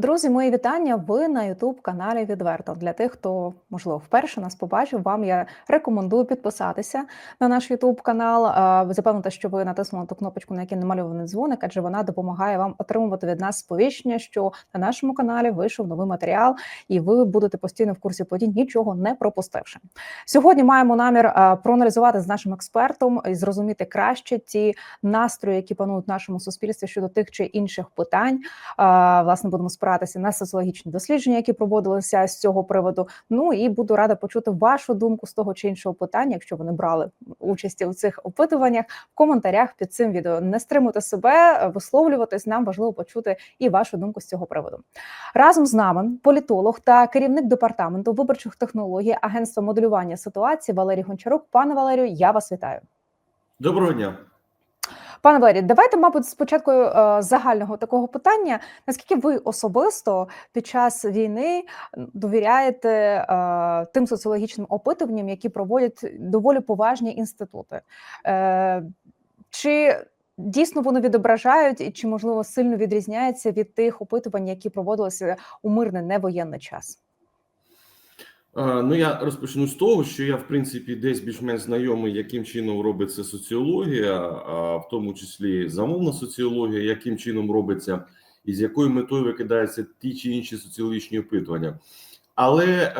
Друзі, мої вітання. Ви на Ютуб каналі Відверто. Для тих, хто можливо вперше нас побачив, вам я рекомендую підписатися на наш Ютуб канал. Запевнити, що ви натиснули ту кнопочку, на якій намальований дзвоник, адже вона допомагає вам отримувати від нас сповіщення, що на нашому каналі вийшов новий матеріал, і ви будете постійно в курсі подій, нічого не пропустивши. Сьогодні маємо намір проаналізувати з нашим експертом і зрозуміти краще ті настрої, які панують в нашому суспільстві щодо тих чи інших питань. Власне, будемо спиратися на соціологічні дослідження, які проводилися з цього приводу. Ну і буду рада почути вашу думку з того чи іншого питання, якщо ви не брали участі у цих опитуваннях в коментарях під цим відео. Не стримуйте себе, висловлюватись. Нам важливо почути і вашу думку з цього приводу. Разом з нами політолог та керівник департаменту виборчих технологій Агентства моделювання ситуації Валерій Гончарук. Пане Валерію, я вас вітаю. Доброго дня. Пане Валерій, давайте, мабуть, спочатку е, загального такого питання. Наскільки ви особисто під час війни довіряєте е, тим соціологічним опитуванням, які проводять доволі поважні інститути? Е, чи дійсно вони відображають, і чи можливо сильно відрізняється від тих опитувань, які проводилися у мирний невоєнний час? Ну, я розпочну з того, що я, в принципі, десь більш-менш знайомий, яким чином робиться соціологія, в тому числі замовна соціологія, яким чином робиться, і з якою метою викидаються ті чи інші соціологічні опитування. Але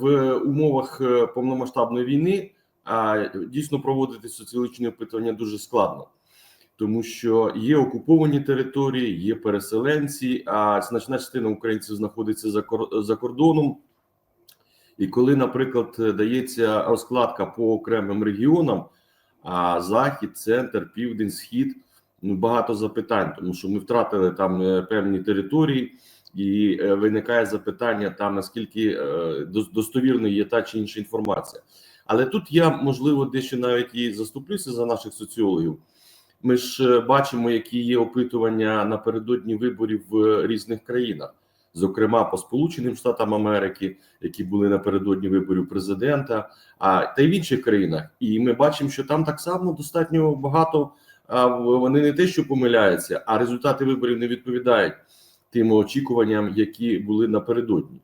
в умовах е, повномасштабної війни дійсно проводити соціологічні опитування дуже складно. Тому що є окуповані території, є переселенці, а значна частина українців знаходиться за кордоном. І коли, наприклад, дається розкладка по окремим регіонам, а захід, центр, південь, схід, ну багато запитань, тому що ми втратили там е, певні території, і е, виникає запитання там наскільки е, достовірною є та чи інша інформація. Але тут я можливо дещо навіть і заступлюся за наших соціологів. Ми ж бачимо, які є опитування напередодні виборів в різних країнах, зокрема по Сполученим Штатам Америки, які були напередодні виборів президента, а та й в інших країнах. І ми бачимо, що там так само достатньо багато. А вони не те, що помиляються, а результати виборів не відповідають тим очікуванням, які були напередодні.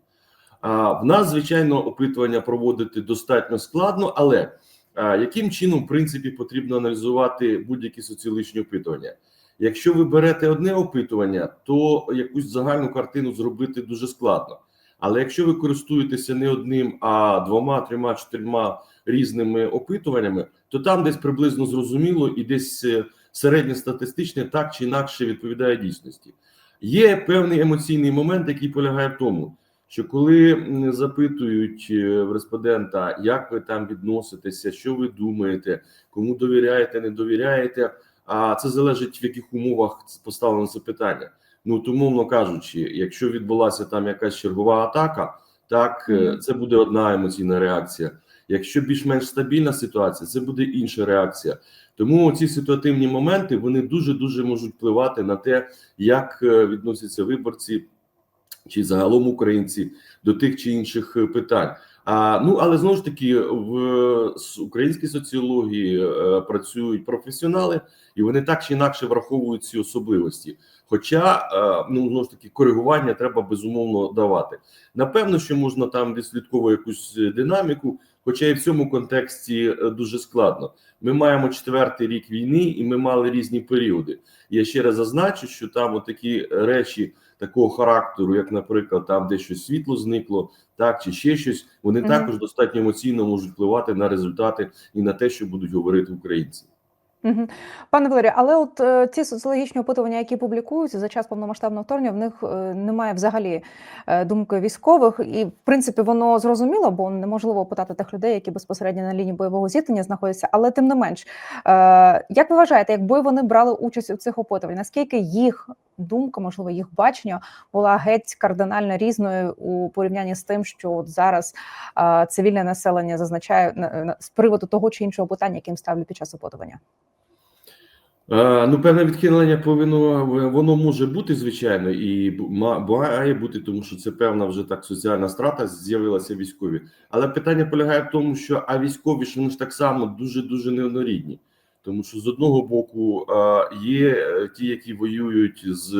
А в нас, звичайно, опитування проводити достатньо складно, але а, яким чином, в принципі, потрібно аналізувати будь-які соціологічні опитування? Якщо ви берете одне опитування, то якусь загальну картину зробити дуже складно. Але якщо ви користуєтеся не одним, а двома, трьома, чотирма різними опитуваннями, то там десь приблизно зрозуміло і десь е, середньостатистичне так чи інакше відповідає дійсності. Є певний емоційний момент, який полягає в тому, що коли запитують е, респондента, як ви там відноситеся, що ви думаєте, кому довіряєте, не довіряєте. А це залежить в яких умовах поставлено це питання. Ну то, умовно кажучи, якщо відбулася там якась чергова атака, так е, це буде одна емоційна реакція. Якщо більш-менш стабільна ситуація, це буде інша реакція. Тому ці ситуативні моменти вони дуже дуже можуть впливати на те, як е, відносяться виборці чи загалом українці до тих чи інших е, питань. Ну але знову ж таки в українській соціології е, працюють професіонали, і вони так чи інакше враховують ці особливості. Хоча е, ну знову ж таки коригування треба безумовно давати. Напевно, що можна там відслідковувати якусь динаміку, хоча і в цьому контексті е, дуже складно. Ми маємо четвертий рік війни, і ми мали різні періоди. Я ще раз зазначу, що там такі речі такого характеру, як, наприклад, там де щось світло зникло, так чи ще щось, вони Мгм. також достатньо емоційно можуть впливати на результати і на те, що будуть говорити українці. Пане Валерію, але от е, ці соціологічні опитування, які публікуються за час повномасштабного вторгнення, в них е, немає взагалі е, думки військових, і в принципі воно зрозуміло, бо неможливо опитати тих людей, які безпосередньо на лінії бойового зіткнення знаходяться. Але тим не менш, е, як ви вважаєте, якби вони брали участь у цих опитуваннях, наскільки їх думка, можливо, їх бачення була геть кардинально різною у порівнянні з тим, що от зараз цивільне населення зазначає на- з приводу того чи іншого питання, яким ставлю під час опитування? Е, Ну, певне відхилення повинно воно може бути, звичайно, і має бути, тому що це певна вже так соціальна страта з'явилася військові. Але питання полягає в тому, що а військові ж вони ж так само дуже дуже неоднорідні. Тому що з одного боку е, є е, ті, які воюють з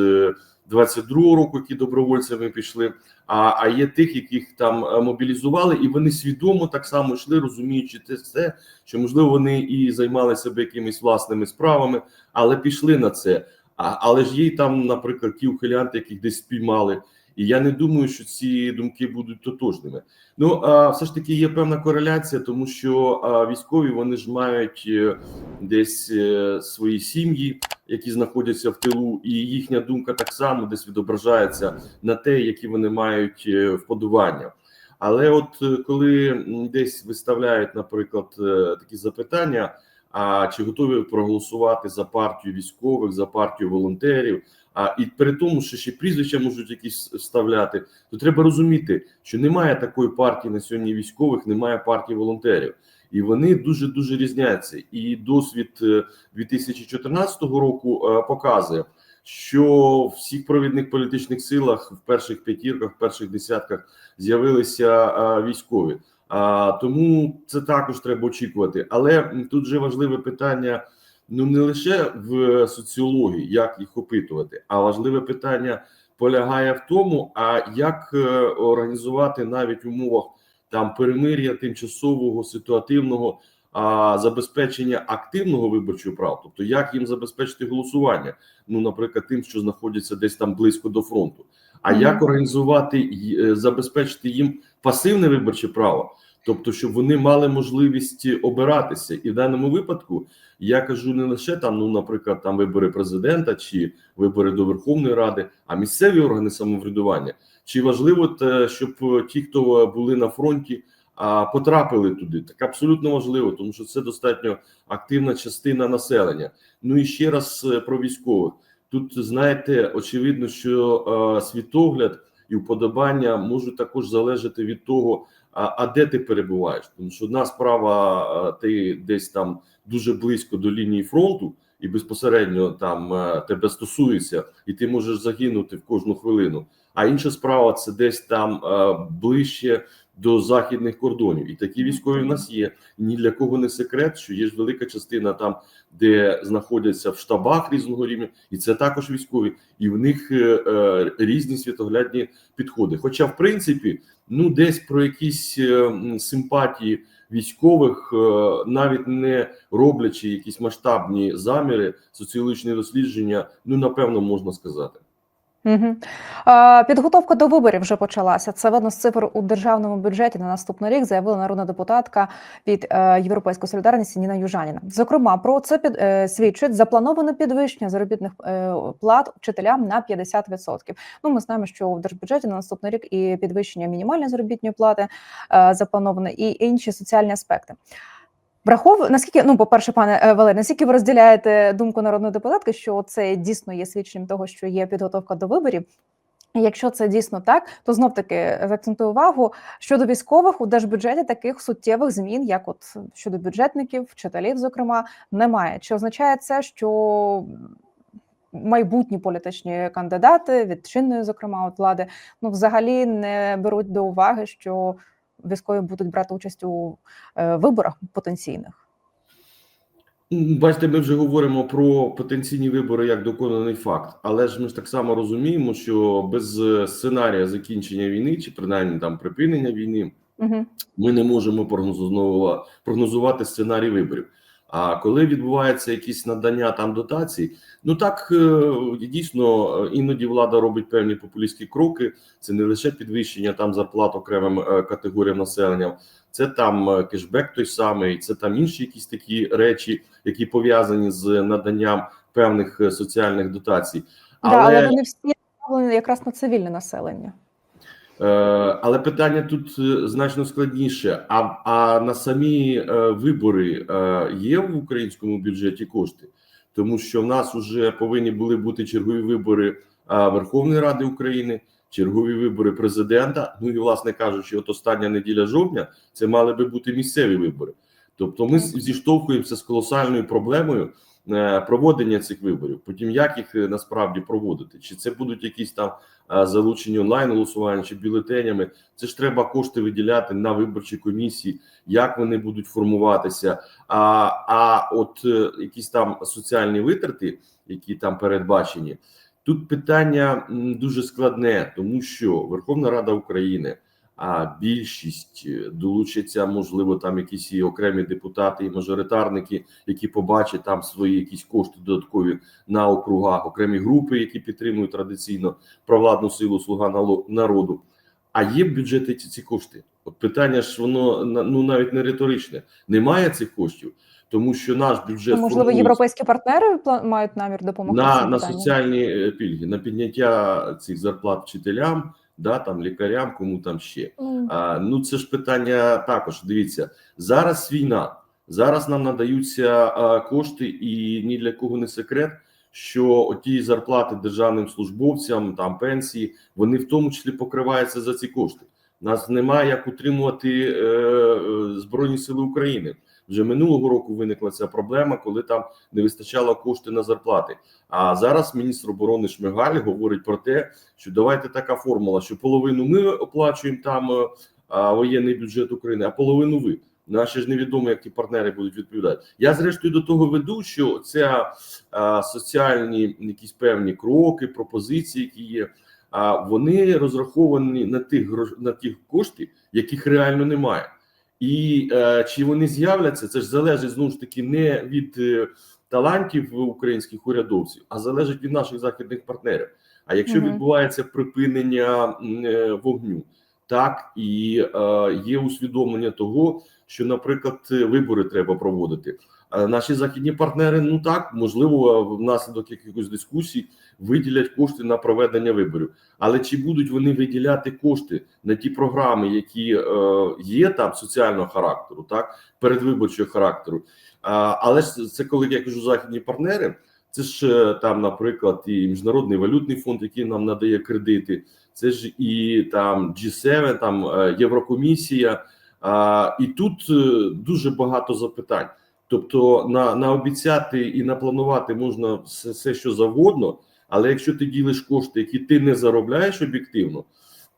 22-го року, які добровольцями пішли. А, а є тих, яких там е, мобілізували, і вони свідомо так само йшли, розуміючи те, це, що можливо вони і займалися б якимись власними справами, але пішли на це. А, але ж є там, наприклад, ті ухилянти, яких десь спіймали. І я не думаю, що ці думки будуть тотожними. Ну а все ж таки є певна кореляція, тому що військові вони ж мають е, десь е, свої сім'ї, які знаходяться в тилу, і їхня думка так само десь відображається на те, які вони мають е, вподобання. Але от коли десь виставляють, наприклад, такі запитання: а чи готові проголосувати за партію військових, за партію волонтерів? А і при тому, що ще прізвища можуть якісь вставляти, то треба розуміти, що немає такої партії на сьогодні військових, немає партії волонтерів, і вони дуже дуже різняться. І досвід е, 2014 року е, показує, що в всіх провідних політичних силах в перших п'ятірках, в перших десятках з'явилися е, військові. А тому це також треба очікувати. Але тут же важливе питання. Ну не лише в соціології, як їх опитувати, а важливе питання полягає в тому, а як е, організувати навіть в умовах там перемир'я тимчасового ситуативного а, забезпечення активного виборчого права, тобто як їм забезпечити голосування, ну наприклад, тим, що знаходяться десь там близько до фронту, а Мгм. як організувати е, забезпечити їм пасивне виборче право, тобто, щоб вони мали можливість обиратися, і в даному випадку я кажу не лише там, ну наприклад, там вибори президента чи вибори до Верховної Ради, а місцеві органи самоврядування. Чи важливо те, щоб ті, хто були на фронті, потрапили туди? Так абсолютно важливо, тому що це достатньо активна частина населення. Ну і ще раз е, про військових. Тут знаєте, очевидно, що е, світогляд і вподобання можуть також залежати від того, а, а де ти перебуваєш. Тому що одна справа, е, ти десь там дуже близько до лінії фронту, і безпосередньо там е, тебе стосується, і ти можеш загинути в кожну хвилину. А інша справа це десь там е, ближче до західних кордонів. І такі військові в нас є. Ні для кого не секрет, що є ж велика частина там, де знаходяться в штабах різного рівня, і це також військові, і в них різні світоглядні підходи. Хоча, в принципі, ну десь про якісь е, симпатії військових, е, навіть не роблячи якісь масштабні заміри, соціологічні дослідження, ну напевно можна сказати. Підготовка до виборів вже почалася. Це видно з цифр у державному бюджеті на наступний рік. Заявила народна депутатка від е, Європейської солідарності Ніна Южаніна. Зокрема, про це під е, свідчить заплановане підвищення заробітних е, плат вчителям на 50%. Ну, ми знаємо, що в держбюджеті на наступний рік і підвищення мінімальної заробітної плати заплановане, і інші соціальні аспекти. Врахов наскільки ну, по перше, пане е, Валерій, наскільки ви розділяєте думку народної депутатки, що це дійсно є свідченням того, що є підготовка до виборів? Якщо це дійсно так, то знов таки заакцентую увагу щодо військових у держбюджеті таких суттєвих змін, як от щодо бюджетників, вчителів, зокрема, немає. Чи означає це, що майбутні політичні кандидати від чинної, зокрема, от влади, ну взагалі не беруть до уваги, що військові будуть брати участь у е, виборах потенційних? Бачите, ми вже говоримо про потенційні вибори як доконаний факт, але ж ми ж так само розуміємо, що без е, сценарія закінчення війни чи принаймні там припинення війни Угу. ми не можемо прогнозувати, прогнозувати сценарій виборів. А коли відбувається якісь надання там дотацій, ну так е, дійсно іноді влада робить певні популістські кроки. Це не лише підвищення там зарплат окремим е, категоріям населення, це там е, кешбек той самий, це там інші якісь такі речі, які пов'язані з наданням певних соціальних дотацій. Але... Да, але вони всі якраз на цивільне населення. Е, Але питання тут е, значно складніше. А а на самі е, вибори є в українському бюджеті кошти, тому що в нас вже повинні були бути чергові вибори Верховної Ради України, чергові вибори президента. Ну і власне кажучи, от остання неділя жовтня це мали би бути місцеві вибори. Тобто, ми зіштовхуємося з колосальною проблемою е, проводення цих виборів. Потім як їх е, насправді проводити? Чи це будуть якісь там е, залучені онлайн голосування чи бюлетенями? Це ж треба кошти виділяти на виборчі комісії, як вони будуть формуватися. А а от якісь там соціальні витрати, які там передбачені. Тут питання дуже складне, тому що Верховна Рада України, а більшість е, долучаться, можливо, там якісь і окремі депутати, і мажоритарники, які побачать там свої якісь кошти додаткові на округах, окремі групи, які підтримують традиційно провладну силу слуга народу. А є в бюджеті ці, ці кошти? От питання ж воно ну навіть не риторичне. Немає цих коштів, тому що наш бюджет Можливо, формується європейські партнери мають намір допомогти на, на соціальні е, пільги, на підняття цих зарплат вчителям, да там лікарям, кому там ще. Ну, А, ну це ж питання також. Дивіться, зараз війна. Зараз нам надаються а, кошти, і ні для кого не секрет, що ті зарплати державним службовцям, там пенсії, вони в тому числі покриваються за ці кошти. Нас немає як утримувати е, е, збройні сили України. Вже минулого року виникла ця проблема, коли там не вистачало кошти на зарплати. А зараз міністр оборони Шмигаль говорить про те, що давайте така формула, що половину ми оплачуємо там е, воєнний бюджет України, а половину ви. Наші ж невідомо, як ті партнери будуть відповідати. Я зрештою до того веду, що ця соціальні якісь певні кроки, пропозиції, які є, а вони розраховані на тих на тих кошти, яких реально немає. І е, чи вони з'являться, це ж залежить знову ж таки не від е, талантів українських урядовців, а залежить від наших західних партнерів. А якщо Мгм. відбувається припинення е, вогню, так і е, є усвідомлення того, що, наприклад, вибори треба проводити. А наші західні партнери, ну так можливо, внаслідок якихось дискусій виділять кошти на проведення виборів. Але чи будуть вони виділяти кошти на ті програми, які е, є там соціального характеру, так передвиборчого характеру? А, але ж це коли я кажу західні партнери, це ж е, там, наприклад, і міжнародний валютний фонд, який нам надає кредити, це ж і там G7, там е, Єврокомісія. А, і тут е, дуже багато запитань. Тобто, на, наобіцяти і напланувати можна все, все, що завгодно, але якщо ти ділиш кошти, які ти не заробляєш об'єктивно,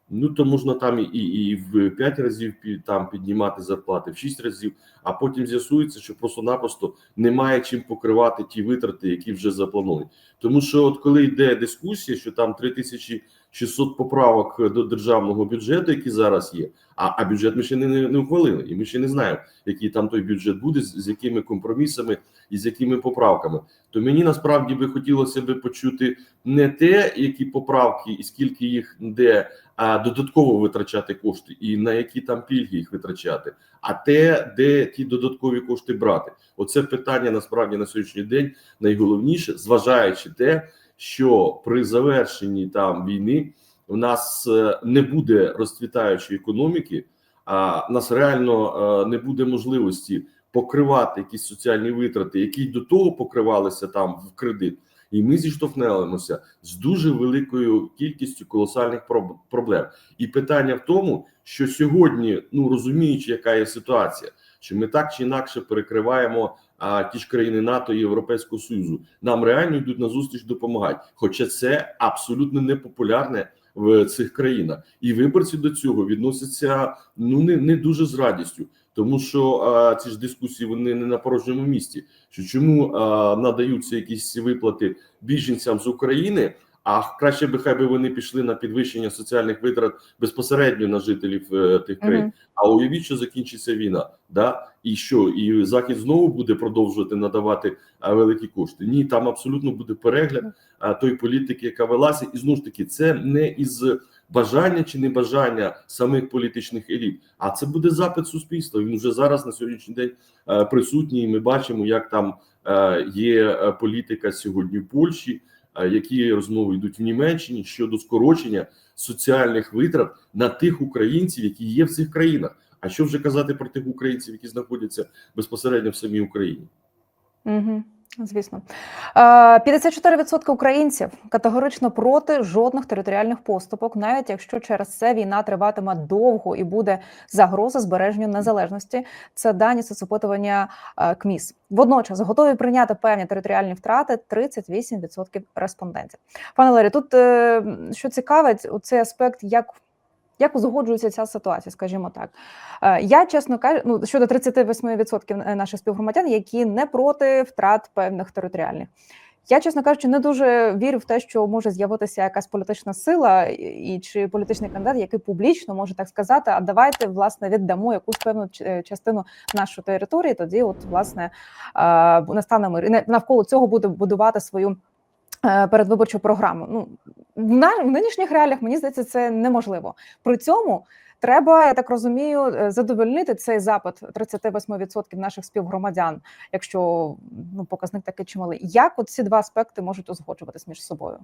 ну то можна там і, і в 5 разів там піднімати зарплати, в 6 разів, а потім з'ясується, що просто-напросто немає чим покривати ті витрати, які вже заплановані. Тому що, от коли йде дискусія, що там 3600 поправок до державного бюджету, які зараз є, а, а бюджет ми ще не, не, не ухвалили, і ми ще не знаємо, який там той бюджет буде, з, з якими компромісами і з якими поправками. То мені насправді би хотілося би почути не те, які поправки і скільки їх де, а додатково витрачати кошти, і на які там пільги їх витрачати, а те, де ті додаткові кошти брати. Оце питання насправді на сьогоднішній день найголовніше, зважаючи те, що при завершенні там війни у нас е, не буде розцвітаючої економіки, а нас реально е, не буде можливості покривати якісь соціальні витрати, які до того покривалися там в кредит. І ми зіштовхнемося з дуже великою кількістю колосальних проб- проблем. І питання в тому, що сьогодні, ну розуміючи, яка є ситуація, що ми так чи інакше перекриваємо а, ті ж країни НАТО і Європейського Союзу, нам реально йдуть на зустріч допомагати. Хоча це абсолютно непопулярне в цих країнах, і виборці до цього відносяться ну не, не дуже з радістю. Тому що а, ці ж дискусії вони не на порожньому місці. Що чому а, надаються якісь виплати біженцям з України? А краще би хай би вони пішли на підвищення соціальних витрат безпосередньо на жителів е, тих країн. Мгм. А уявіть, що закінчиться війна, да і що, і захід знову буде продовжувати надавати а, великі кошти. Ні, там абсолютно буде перегляд а, той політики, яка велася, і знову ж таки, це не із бажання чи небажання самих політичних еліт, а це буде запит суспільства. Він вже зараз на сьогоднішній день е, присутній. і Ми бачимо, як там е, є е, політика сьогодні в Польщі. Е, Які розмови йдуть в Німеччині щодо скорочення соціальних витрат на тих українців, які є в цих країнах? А що вже казати про тих українців, які знаходяться безпосередньо в самій Україні? Угу. Звісно, Е, 54% українців категорично проти жодних територіальних поступок, навіть якщо через це війна триватиме довго і буде загроза збереженню незалежності. Це дані соцопитування е, КМІС. Водночас готові прийняти певні територіальні втрати 38% респондентів. Пане Ларі, тут е, що цікавить, у цей аспект, як. Як узгоджується ця ситуація, скажімо так, Е, я чесно кажу, ну щодо 38% наших співгромадян, які не проти втрат певних територіальних. Я, чесно кажучи, не дуже вірю в те, що може з'явитися якась політична сила і чи політичний кандидат, який публічно може так сказати: а давайте власне віддамо якусь певну е, частину нашої території. Тоді, от власне, е, настане мир і навколо цього буде будувати свою. Передвиборчу програму. Ну в, на, в нинішніх реаліях мені здається, це неможливо. При цьому треба, я так розумію, е, задовольнити цей запит 38% наших співгромадян, якщо ну показник такий чималий. Як от ці два аспекти можуть узгоджуватись між собою?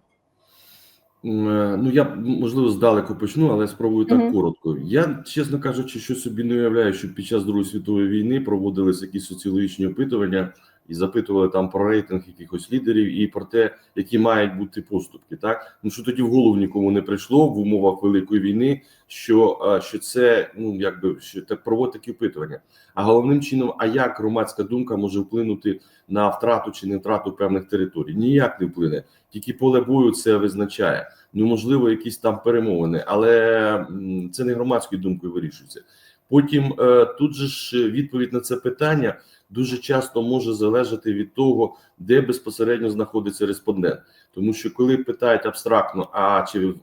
Е, Ну, я можливо здалеку почну, але спробую так Мгм. коротко. Я, чесно кажучи, що собі не уявляю, що під час Другої світової війни проводились якісь соціологічні опитування і запитували там про рейтинг якихось лідерів і про те, які мають бути поступки. Так ну що тоді в голову нікому не прийшло в умовах великої війни, що, що це ну якби що так проводить такі опитування. А головним чином, а як громадська думка може вплинути на втрату чи не втрату певних територій? Ніяк не вплине. Тільки поле бою це визначає. Ну можливо, якісь там перемовини, але це не громадською думкою вирішується. Потім е, тут же ж відповідь на це питання дуже часто може залежати від того, де безпосередньо знаходиться респондент. Тому що коли питають абстрактно, а чи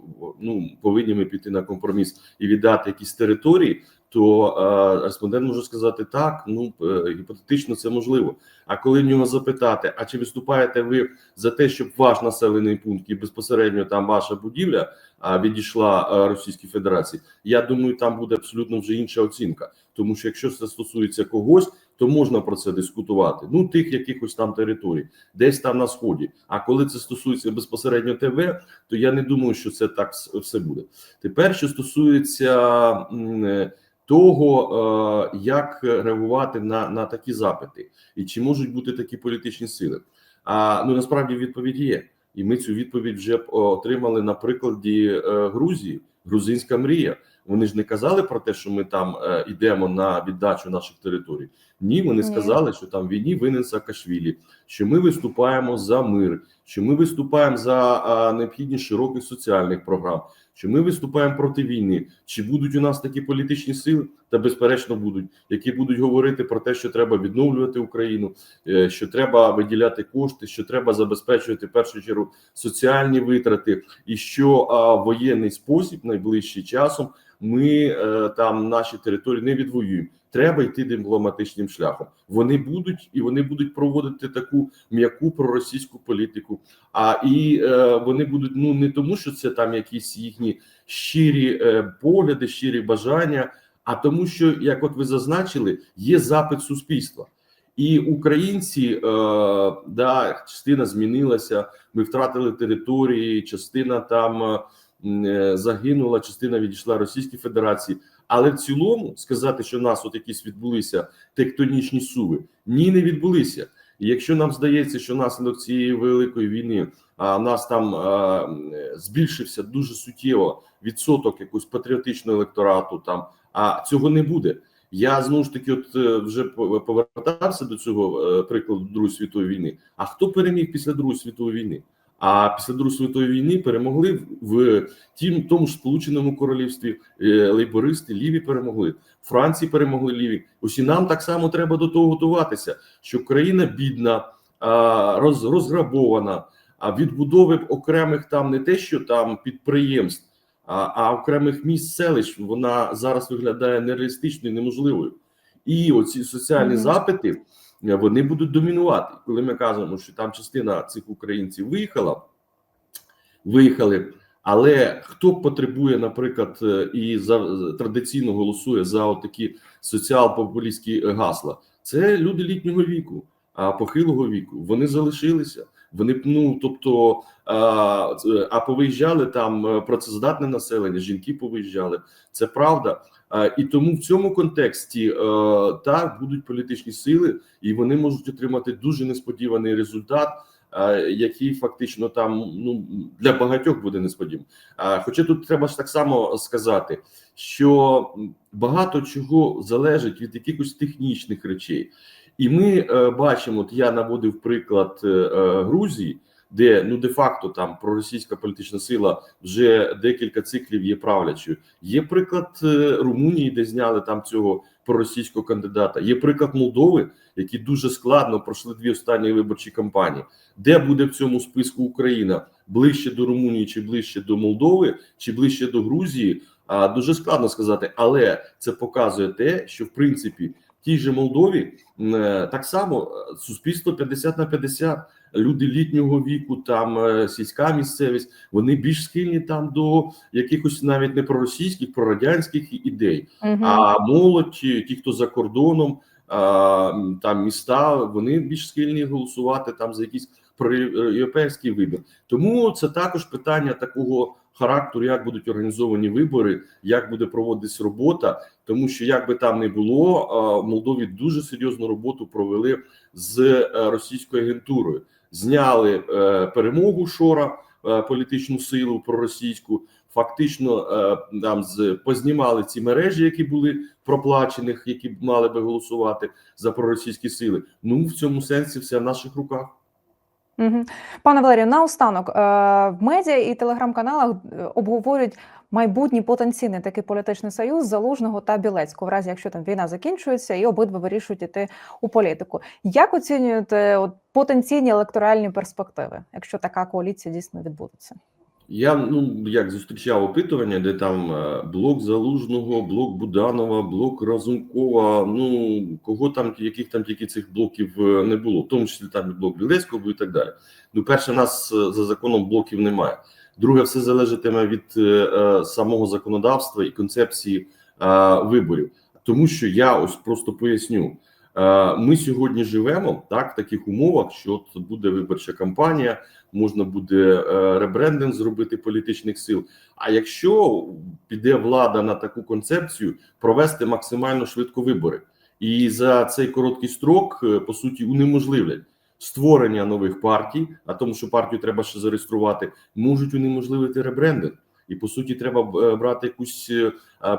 ну повинні ми піти на компроміс і віддати якісь території, то е, респондент може сказати так, ну е, гіпотетично це можливо. А коли в нього запитати, а чи виступаєте ви за те, щоб ваш населений пункт і безпосередньо там ваша будівля відійшла а, Російській Федерації, я думаю, там буде абсолютно вже інша оцінка. Тому що якщо це стосується когось, то можна про це дискутувати. Ну тих якихось там територій, десь там на сході. А коли це стосується безпосередньо ТВ, то я не думаю, що це так все буде. Тепер, що стосується е, того, е, як реагувати на, на такі запити, і чи можуть бути такі політичні сили. А ну насправді відповідь є, і ми цю відповідь вже отримали на прикладі е, Грузії, грузинська мрія. Вони ж не казали про те, що ми там е, йдемо на віддачу наших територій. Ні, вони сказали, що там війні винен Саакашвілі, що ми виступаємо за мир, що ми виступаємо за необхідність широких соціальних програм, що ми виступаємо проти війни. Чи будуть у нас такі політичні сили? Та безперечно будуть, які будуть говорити про те, що треба відновлювати Україну, е, що треба виділяти кошти, що треба забезпечувати в першу чергу соціальні витрати, і що воєнний спосіб найближчим часом ми е, там наші території не відвоюємо. Треба йти дипломатичним шляхом. Вони будуть і вони будуть проводити таку м'яку проросійську політику. А і е, вони будуть ну не тому, що це там якісь їхні щирі е, погляди, щирі бажання, а тому, що як от ви зазначили, є запит суспільства. І українці, е, да, частина змінилася. Ми втратили території, частина там е, е, загинула, частина відійшла Російській Федерації. Але в цілому сказати, що в нас от якісь відбулися тектонічні суви, ні, не відбулися. І якщо нам здається, що наслідок цієї великої війни а нас там а, збільшився дуже суттєво відсоток якогось патріотичного електорату, там а цього не буде. Я знову ж таки, от е, вже повертався до цього е, прикладу Другої світової війни. А хто переміг після Другої світової війни? А після Другої світової війни перемогли в- тім тому ж Сполученому Королівстві е, лейбористи, ліві перемогли. Франції перемогли ліві. Ось і нам так само треба до того готуватися, що країна бідна, роз, розграбована. А відбудови окремих там не те, що там підприємств, а, а окремих міст селищ вона зараз виглядає нереалістичною, неможливою. І оці соціальні Мгм. запити е, вони будуть домінувати. Коли ми кажемо, що там частина цих українців виїхала, виїхали. Але хто потребує, наприклад, е, і за традиційно голосує за такі соціал-популістські гасла, це люди літнього віку, а похилого віку. Вони залишилися. Вони ну тобто, а, а повиїжджали там е, працездатне населення, жінки повиїжджали. Це правда. А, І тому в цьому контексті е, так будуть політичні сили, і вони можуть отримати дуже несподіваний результат який фактично там ну для багатьох буде несподівано. А хоча тут треба ж так само сказати, що багато чого залежить від якихось технічних речей, і ми е, бачимо, от я наводив приклад е, е, Грузії, де ну де факто там проросійська політична сила вже декілька циклів є правлячою. Є приклад Румунії, де зняли там цього проросійського кандидата. Є приклад Молдови, які дуже складно пройшли дві останні виборчі кампанії. Де буде в цьому списку Україна ближче до Румунії, чи ближче до Молдови, чи ближче до Грузії? А дуже складно сказати, але це показує те, що в принципі тій же Молдові е, так само е, суспільство 50 на 50, люди літнього віку, там е, сільська місцевість, вони більш схильні там до якихось навіть не проросійських, прорадянських ідей. Мгм. А молодь, ті, хто за кордоном, там міста, вони більш схильні голосувати там за якийсь проєвропейський вибір. Тому це також питання такого характеру, як будуть організовані вибори, як буде проводитись робота. Тому що як би там не було, в Молдові дуже серйозну роботу провели з е, російською агентурою. Зняли е, перемогу Шора, е, політичну силу проросійську. Фактично е, там з познімали ці мережі, які були проплачених, які мали би голосувати за проросійські сили. Ну в цьому сенсі все в наших руках. Пане Валерію, наостанок е, в медіа і телеграм-каналах е, обговорюють майбутній потенційний такий політичний союз Залужного та Білецького, в разі якщо там війна закінчується і обидва вирішують іти у політику. Як оцінюєте от, потенційні електоральні перспективи, якщо така коаліція дійсно відбудеться? Я ну як зустрічав опитування, де там е, блок Залужного, блок Буданова, блок Разумкова. Ну кого там, яких там тільки цих блоків е, не було, в тому числі там і блок Білецького і так далі. Ну, перше, нас е, за законом блоків немає. Друге, все залежатиме від е, самого законодавства і концепції е, виборів, тому що я ось просто поясню. Е, Ми сьогодні живемо так в таких умовах, що от буде виборча кампанія, можна буде е, ребрендинг зробити політичних сил. А якщо піде влада на таку концепцію, провести максимально швидко вибори, і за цей короткий строк е, по суті унеможливлять створення нових партій, а тому, що партію треба ще зареєструвати, можуть унеможливити ребрендинг. І по суті, треба брати якусь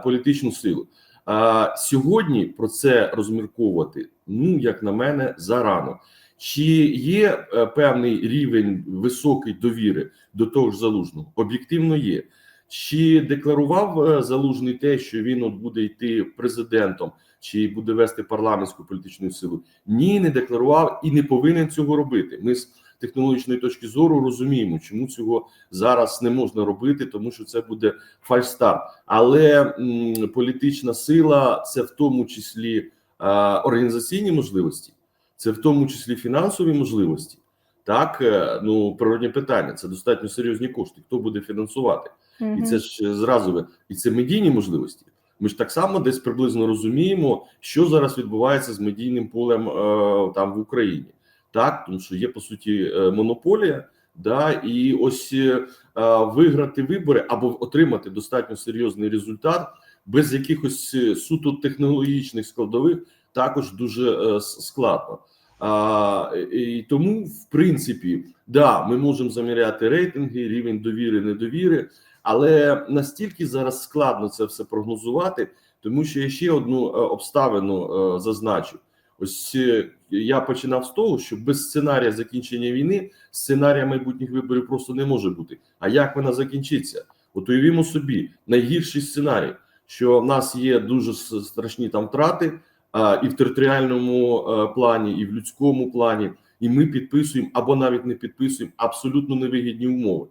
політичну силу. А сьогодні про це розмірковувати, ну як на мене, зарано. Чи є е, певний рівень високої довіри до того ж залужного? Об'єктивно є. Чи декларував е, залужний те, що він от буде йти президентом, чи буде вести парламентську політичну силу? Ні, не декларував і не повинен цього робити. Ми з технологічної точки зору розуміємо, чому цього зараз не можна робити, тому що це буде фальстарт. Але м, політична сила це в тому числі е, організаційні можливості, це в тому числі фінансові можливості. Так, е, ну природне питання. Це достатньо серйозні кошти. Хто буде фінансувати? І це ж е, зразу і це медійні можливості. Ми ж так само десь приблизно розуміємо, що зараз відбувається з медійним полем е, там в Україні. Так, тому що є по суті е, монополія, да, і ось е, е, виграти вибори або отримати достатньо серйозний результат без якихось суто технологічних складових також дуже складно. А, і тому, в принципі, да, ми можемо заміряти рейтинги, рівень довіри, недовіри, але настільки зараз складно це все прогнозувати, тому що я ще одну обставину е, зазначу. Ось е, я починав з того, що без сценарія закінчення війни сценарія майбутніх виборів просто не може бути. А як вона закінчиться? От уявімо собі найгірший сценарій, що в нас є дуже страшні там втрати а, і в територіальному е, плані, і в людському плані, і ми підписуємо або навіть не підписуємо абсолютно невигідні умови.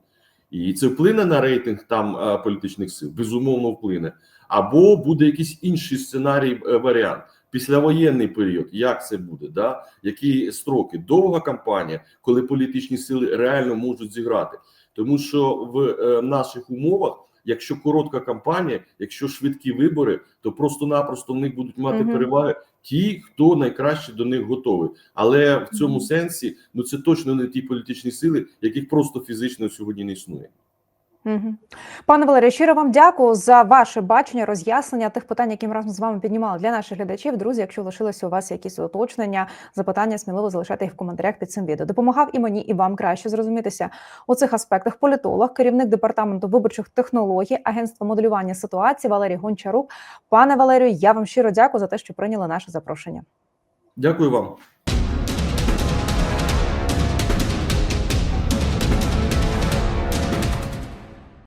І це вплине на рейтинг там е, політичних сил, безумовно вплине. Або буде якийсь інший сценарій варіант. Післявоєнний період, як це буде, да? які строки, довга кампанія, коли політичні сили реально можуть зіграти. Тому що в е, наших умовах, якщо коротка кампанія, якщо швидкі вибори, то просто-напросто в них будуть мати Мгм. переваги ті, хто найкраще до них готовий. Але в цьому Мгм. сенсі ну це точно не ті політичні сили, яких просто фізично сьогодні не існує. Пане Валерію, щиро вам дякую за ваше бачення, роз'яснення тих питань, які ми разом з вами піднімали для наших глядачів. Друзі, якщо лишилися у вас якісь уточнення, запитання, сміливо залишайте їх в коментарях під цим відео. Допомагав і мені, і вам краще зрозумітися у цих аспектах. Політолог, керівник департаменту виборчих технологій, агентства моделювання ситуації Валерій Гончарук. Пане Валерію, я вам щиро дякую за те, що прийняли наше запрошення. Дякую вам.